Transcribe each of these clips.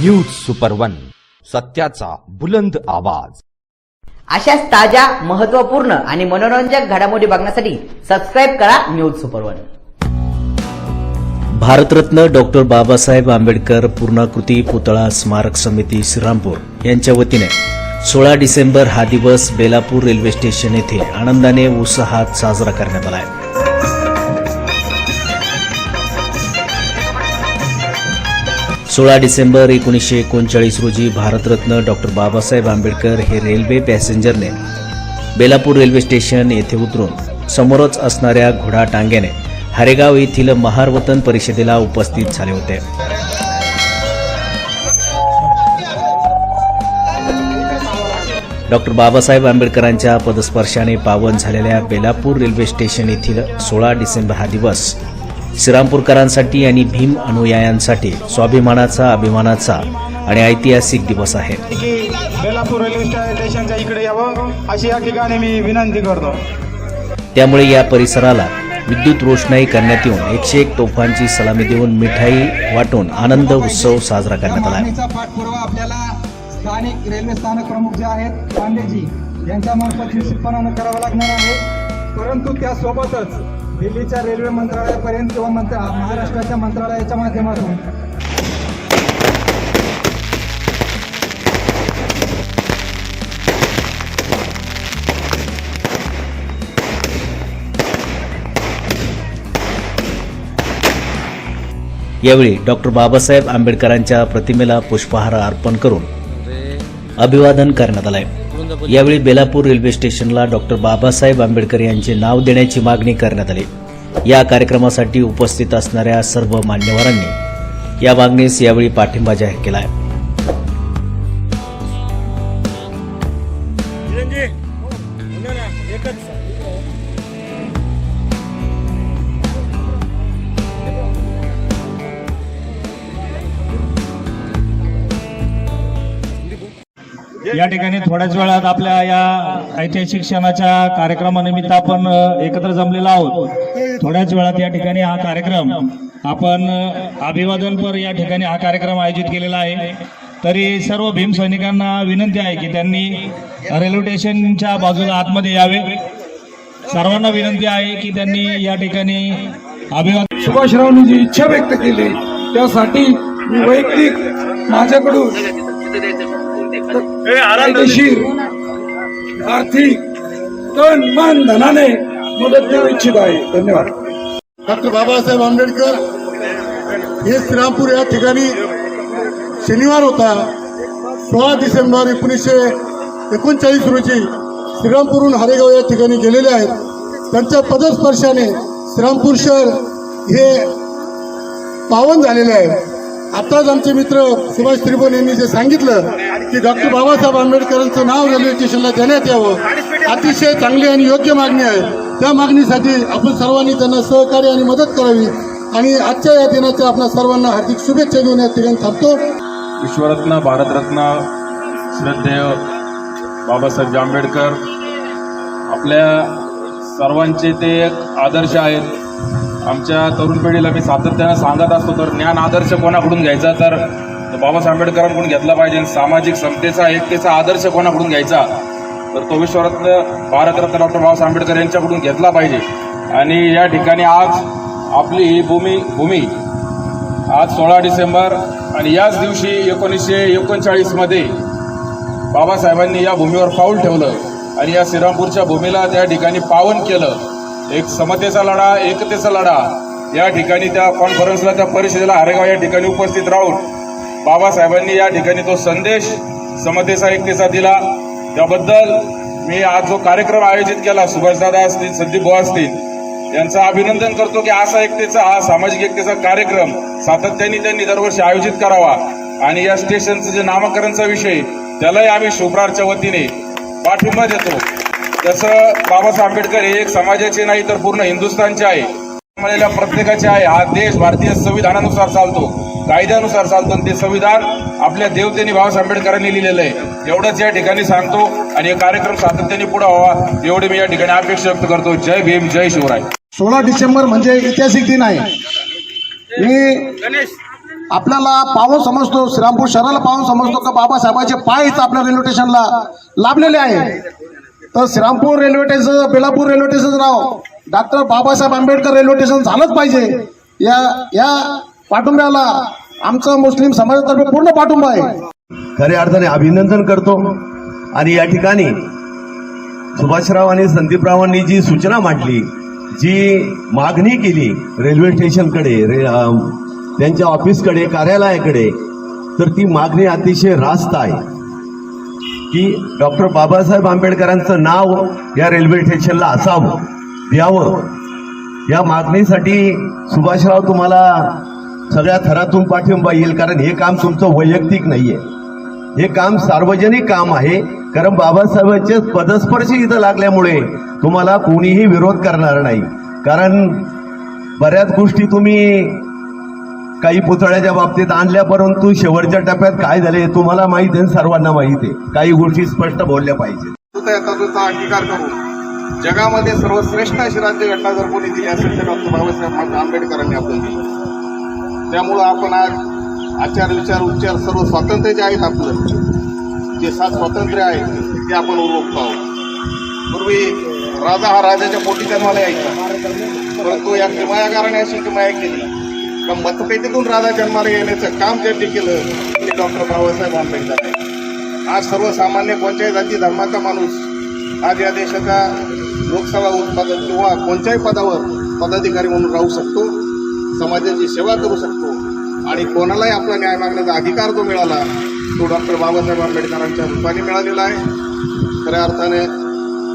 News super one सत्याचा बुलंद आवाज. अशाच ताज्या महत्त्वपूर्ण आणि मनोरंजक घडामोडी बघण्यासाठी सबस्क्राईब करा news super one Bharat Ratna doctor Babasaheb Ambedkar पूर्णाकृती पुतळा स्मारक समिती श्रीरामपूर यांच्या वतीने सोळा डिसेंबर हा दिवस बेलापूर रेल्वे स्टेशन येथे आनंदाने उत्साहात साजरा करण्यात आला आहे. सोळा डिसेंबर एकोणीसशे एकोणचाळीस रोजी भारतरत्न डॉक्टर बाबासाहेब आंबेडकर हे रेल्वे पॅसेंजरने बेलापूर रेल्वे स्टेशन येथे उतरून समोरच असणाऱ्या घोडा टांग्याने हरेगाव येथील महारवतन परिषदेला उपस्थित झाले होते. डॉक्टर बाबासाहेब आंबेडकरांच्या पदस्पर्शाने पावन झालेल्या बेलापूर रेल्वे स्टेशन येथील सोळा डिसेंबर हा दिवस श्रीरामपूरकरांसाठी आणि भीम अनुयायांसाठी स्वाभिमानाचा अभिमानाचा आणि ऐतिहासिक दिवस आहे. बेलापूर रेल्वे स्टेशनच्या इकडे यावं अशी या ठिकाणी मी विनंती करतो. त्यामुळे या परिसराला विद्युत रोषणाई करण्यात येऊन एकशे एक तोफांची सलामी देऊन मिठाई वाटून आनंद उत्सव साजरा करण्यात आला. पाठपुरावा आपल्याला स्थानिक रेल्वे स्थानक प्रमुख जे आहेत पांडेजी यांच्या मार्फत निश्चितपणानं करावा लागणार आहे. परंतु त्यासोबतच दिल्लीच्या रेल्वे मंत्रालयापर्यंत किंवा मंत्र महाराष्ट्राच्या मंत्रालयाच्या माध्यमातून. यावेळी डॉक्टर बाबासाहेब आंबेडकरांच्या प्रतिमेला पुष्पहार अर्पण करून अभिवादन करण्यात आलं आहे यावेळी बेलापूर रेल्वे स्टेशनला डॉक्टर बाबासाहेब आंबेडकर यांचे नाव देण्याची मागणी करण्यात आली. या कार्यक्रमासाठी उपस्थित असणाऱ्या सर्व मान्यवरांनी या मागणीस यावेळी पाठिंबा जाहीर केला आहे. या ठिकाणी थोड्याच वेळात आपल्या या ऐतिहासिक क्षणाच्या कार्यक्रमानिमित्त आपण एकत्र जमलेलो आहोत. थोड्याच वेळात या ठिकाणी हा कार्यक्रम आपण अभिवादनपर या ठिकाणी हा कार्यक्रम आयोजित केलेला आहे. तरी सर्व भीम सैनिकांना विनंती आहे की त्यांनी रेल्वे स्टेशनच्या बाजूला आतमध्ये यावे. सर्वांना विनंती आहे की त्यांनी या ठिकाणी अभिवादन सुभाषरावनी जी इच्छा व्यक्त केली. त्यासाठी मी वैयक्तिक माझ्याकडून आर्थिक तन मन धनाने मदत देऊ इच्छित आहे. धन्यवाद. डॉक्टर बाबासाहेब आंबेडकर हे श्रीरामपूर या ठिकाणी शनिवार होता सोळा डिसेंबर एकोणीसशे एकोणचाळीस रोजी श्रीरामपूरहून हरेगाव या ठिकाणी गेलेले आहेत. त्यांच्या पदस्पर्शाने श्रीरामपूर शहर हे पावन झालेले आहे. आताच आमचे मित्र सुभाष त्रिभुवन यांनी जे सांगितलं की डॉक्टर बाबासाहेब आंबेडकरांचं नाव रेल्वे स्टेशनला देण्यात यावं. अतिशय चांगली आणि योग्य मागणी आहे. त्या मागणीसाठी आपण सर्वांनी त्यांना सहकार्य आणि मदत करावी. आणि आजच्या या दिनाच्या आपल्या सर्वांना हार्दिक शुभेच्छा देऊन या ठिकाणी थांबतो. विश्वरत्न भारतरत्न श्रद्धेय बाबासाहेब आंबेडकर. आपल्या सर्वांचे ते एक आदर्श आहेत. आमच्या तरुण पिढीला मी सातत्यानं सांगत असतो तर ज्ञान आदर्श कोणाकडून घ्यायचा? तर तर बाबासाहेब आंबेडकरांकडून घेतला पाहिजे सामाजिक समतेचा एकतेचा आदर्श कोणाकडून घ्यायचा? तर तो विश्वरत्न भारतरत्न डॉक्टर बाबासाहेब आंबेडकर यांच्याकडून घेतला पाहिजे. आणि या ठिकाणी आज आपली ही भूमी भूमी आज सोळा डिसेंबर आणि याच दिवशी एकोणीसशे एकोणचाळीसमध्ये बाबासाहेबांनी या भूमीवर पाऊल ठेवलं आणि या श्रीरामपूरच्या भूमीला त्या ठिकाणी पावन केलं. एक समतेचा लढा एकतेचा लढा. या ठिकाणी त्या कॉन्फरन्सला त्या परिषदेला हरेगाव या ठिकाणी उपस्थित राहून बाबासाहेबांनी या ठिकाणी तो संदेश समतेचा एकतेचा दिला त्याबद्दल मी आज जो कार्यक्रम आयोजित केला सुभाषदादा असतील संदीप भाऊ असतील यांचं अभिनंदन करतो की असा एकतेचा हा सामाजिक एकतेचा कार्यक्रम सातत्याने त्यांनी दरवर्षी आयोजित करावा. आणि या स्टेशनचं जे नामकरणचा विषय त्यालाही आम्ही शुभ्रारच्या वतीने पाठिंबा देतो. जसं बाबासाहेब आंबेडकर हे एक समाजाचे नाही तर पूर्ण हिंदुस्थानचे आहे. प्रत्येकाचे आहे. हा देश भारतीय संविधानानुसार चालतो. कायद्यानुसार चालतो आणि ते संविधान आपल्या देवतेने बाबासाहेब आंबेडकरांनी लिहिलेलं आहे. एवढंच या ठिकाणी सांगतो आणि हे कार्यक्रम सातत्याने पुढे व्हावा एवढे मी या ठिकाणी अपेक्षा व्यक्त करतो. जय भीम जय शिवराय. सोळा डिसेंबर म्हणजे ऐतिहासिक दिन आहे. मी आपल्याला पावन समजतो श्रीरामपूर शहराला पावन समजतो का बाबासाहेबांचे पाय इथं आपल्या रेल्वे स्टेशनला लाभलेले आहे. तर Shrirampur railway station Belapur railway स्टेशनचं नाव doctor Babasaheb Ambedkar railway station झालंच पाहिजे. या या पाठिंब्याला आमचं मुस्लिम समाजातर्फे पूर्ण पाठिंबा आहे. खऱ्या अर्थाने अभिनंदन करतो. आणि या ठिकाणी सुभाषराव आणि संदीपरावांनी जी सूचना मांडली जी मागणी केली रेल्वे स्टेशनकडे रे त्यांच्या ऑफिसकडे कार्यालयाकडे तर ती मागणी अतिशय रास्त आहे की डॉक्टर बाबासाहेब आंबेडकरांचं नाव या रेल्वे स्टेशनला असावं द्यावं. या मागणीसाठी सुभाषराव तुम्हाला सगळ्या थरातून पाठिंबा येईल कारण हे काम तुमचं वैयक्तिक नाहीये. हे काम सार्वजनिक काम आहे कारण बाबासाहेबांचे पदस्पर्शी इथं लागल्यामुळे तुम्हाला कोणीही विरोध करणार नाही. कारण बऱ्याच गोष्टी तुम्ही काही पुतळ्याच्या बाबतीत आणल्या परंतु शेवटच्या टप्प्यात काय झाले तुम्हाला माहीत आहे सर्वांना माहिती आहे. काही गोष्टी स्पष्ट बोलल्या पाहिजेत. अंगीकार करू. जगामध्ये सर्वश्रेष्ठ अशी राज्यघटना जर कोणी दिली असेल तर डॉक्टर बाबासाहेब आंबेडकरांनी आपण दिली. त्यामुळं आपण आज आचार विचार उच्चार सर्व स्वातंत्र्य जे आहेत आपलं. जे सात स्वातंत्र्य आहे ते आपण उरवतो आहोत पूर्वी राजा हा राजाच्या पोटी जन्माला यायचा. परंतु या किमायाकाराने अशी किमाया केली. का मतपेटीतून राजा जन्माला येण्याचं काम ज्यांनी केलं ते डॉक्टर बाबासाहेब आंबेडकर आहे आज सर्वसामान्य कोणत्याही जाती धर्माचा माणूस आज या देशाचा लोकसभा उत्पादन किंवा कोणत्याही पदावर पदाधिकारी म्हणून राहू शकतो. समाजाची सेवा करू शकतो. आणि कोणालाही आपला न्याय मागण्याचा अधिकार जो मिळाला तो डॉक्टर बाबासाहेब आंबेडकरांच्या रूपाने मिळालेला आहे. खऱ्या अर्थाने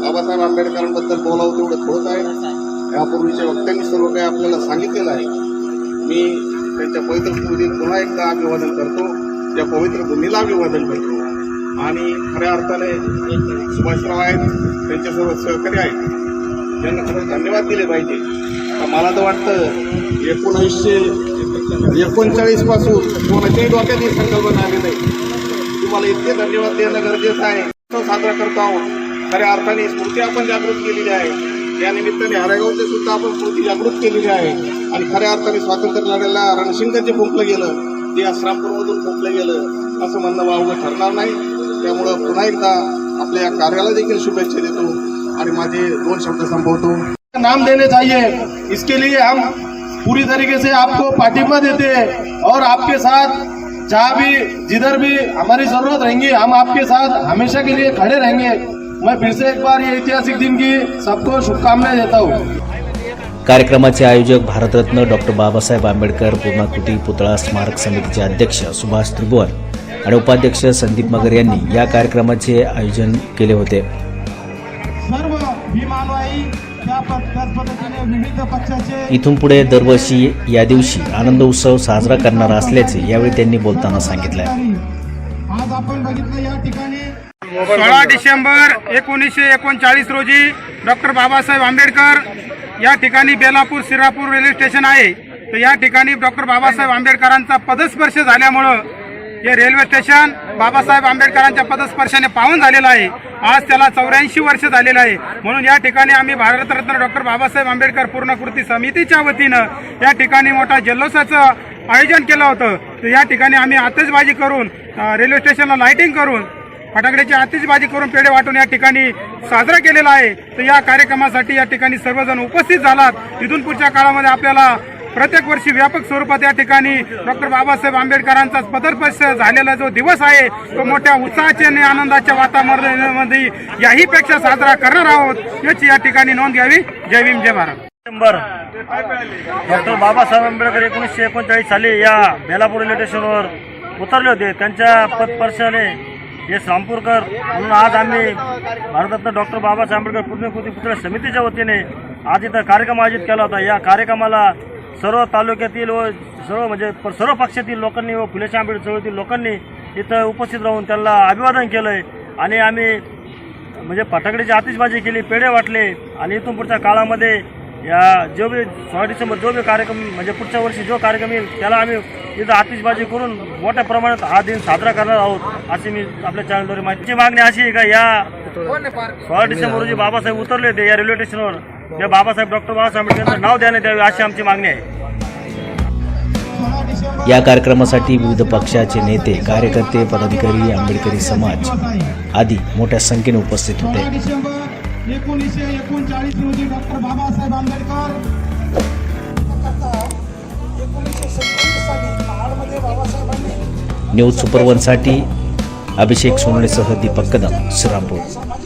बाबासाहेब आंबेडकरांबद्दल बोलावं तेवढं थोडंच आहे. यापूर्वीच्या वक्त्यांनी सर्व काही आपल्याला सांगितलेलं आहे. मी त्यांच्या पवित्र स्मृतीत पुन्हा एकदा अभिवादन करतो. त्या पवित्र भूमीला अभिवादन करतो. आणि खऱ्या अर्थाने सुभाषराव आहेत त्यांचे सर्व सहकारी आहेत. त्यांना खरंच धन्यवाद दिले पाहिजे. मला तर वाटतं एकोणीसशे एकोणचाळीसपासून कोणाच्याही डोक्यात ही संकल्पना आली नाही. तुम्हाला इतके धन्यवाद देणं गरजेचं आहे. तो साजरा करतो आहोत. खऱ्या अर्थाने स्मृती आपण जागृत केलेली आहे. या निमित्ताने हरेगावचे सुद्धा आपण स्मृती जागृत केलेली आहे. आणि खऱ्या अर्थाने स्वातंत्र्य लढ्याला रणशिंग फुंकलं गेलं. ते आश्रामपूरमधून फुंकलं गेलं. असं म्हणणं वावगं ठरणार नाही. त्यामुळं पुन्हा एकदा आपल्या या कार्याला देखील शुभेच्छा देतो. आणि माझे दोन शब्द संपवतो. नाम देने चाहिए इसके लिए हम पूरी तरीके से आपको पाठिंबा देते हैं और आपके साथ जहाँ भी जिधर भी हमारी जरूरत रहेंगी हम आपके साथ हमेशा के लिए खड़े रहेंगे। मैं फिर से एक बार ये ऐतिहासिक दिन की सबको शुभकामनाएं देता हूँ। कार्यक्रमाचे आयोजक भारतरत्न डॉक्टर बाबासाहेब आंबेडकर पूर्णाकृती पुतळा स्मारक समितीचे अध्यक्ष सुभाष त्रिभुवन आणि उपाध्यक्ष संदीप मगर यांनी या कार्यक्रमाचे आयोजन केले होते. सर्व भीमानवाई इथून पुढे दरवर्षी या दिवशी आनंद उत्सव साजरा करणार असल्याचे यावेळी त्यांनी बोलताना सांगितलं आज आपण बघितलं या ठिकाणी सोळा डिसेंबर एकोणीसशे एकोणचाळीस रोजी डॉक्टर बाबासाहेब आंबेडकर या ठिकाणी बेलापूर सिरापूर रेल्वे स्टेशन आहे. तर या ठिकाणी डॉक्टर बाबासाहेब आंबेडकरांचा पदस्पर्श झाल्यामुळं हे रेल्वे स्टेशन बाबासाहेब आंबेडकरांच्या पदस्पर्शाने पाहून झालेला आहे. आज त्याला चौऱ्याऐंशी वर्ष झालेलं आहे. म्हणून या ठिकाणी आम्ही भारतरत्न डॉक्टर बाबासाहेब आंबेडकर पूर्णकृती समितीच्या वतीनं या ठिकाणी मोठा जल्लोषाचं आयोजन केलं होतं. तर या ठिकाणी आम्ही आतषबाजी करून रेल्वे स्टेशनला लायटिंग करून फटाकड्याची आतिषबाजी करून पेढे वाटून या ठिकाणी साजरा केलेला आहे. तर या कार्यक्रमासाठी या ठिकाणी सर्वजण उपस्थित झालात. इथून पुढच्या काळामध्ये आपल्याला प्रत्येक वर्षी व्यापक स्वरूपात या ठिकाणी डॉक्टर बाबासाहेब आंबेडकरांचा पदस्पर्श झालेला जो दिवस आहे तो मोठ्या उत्साहाच्या आणि आनंदाच्या वातावरणामध्ये याहीपेक्षा साजरा करणार आहोत याची या ठिकाणी नोंद घ्यावी. जय भीम जय भारत. डॉक्टर बाबासाहेब आंबेडकर एकोणीसशे एकोणचाळीस साली या बेलापूर रेल्वे स्टेशनवर उतरले होते. त्यांच्या पदस्पर्शाने हे श्रामपूरकर म्हणून आज आम्ही भारतरत्न डॉक्टर बाबासाहेब आंबेडकर पुण्यकृती पुत्र समितीच्या वतीने आज इथं कार्यक्रम आयोजित केला होता. या कार्यक्रमाला सर्व तालुक्यातील व सर्व म्हणजे सर्व पक्षातील लोकांनी व फुलेशा आंबेडकर चळवळीतील लोकांनी इथं उपस्थित राहून त्यांना अभिवादन केलंय. आणि आम्ही म्हणजे फटाकड्याची आतिषबाजी केली पेढे वाटले आणि इथून पुढच्या काळामध्ये या जो बी सोळा डिसेंबर जो बी कार्यक्रम म्हणजे पुढच्या वर्षी जो कार्यक्रम येईल त्याला आम्ही इथं आतिषबाजी करून मोठ्या प्रमाणात हा दिन साजरा करणार आहोत अशी मी आपल्या चॅनलद्वारे माहिती मागणी अशी आहे का या सोळा डिसेंबर रोजी बाबासाहेब उतरले होते या रेल्वे स्टेशनवर या बाबासाहेब डॉक्टर बाबासाहेब आंबेडकरांचं नाव देण्यात यावे अशी आमची मागणी आहे. या कार्यक्रमासाठी विविध पक्षाचे नेते कार्यकर्ते पदाधिकारी आंबेडकरी समाज आदी मोठ्या संख्येने उपस्थित होते. एकोणीसशे एकोणचाळीस रोजी डॉक्टर बाबासाहेब आंबेडकर. न्यूज अभिषेक सोनळेसह दीपक कदम श्रीरामपूर.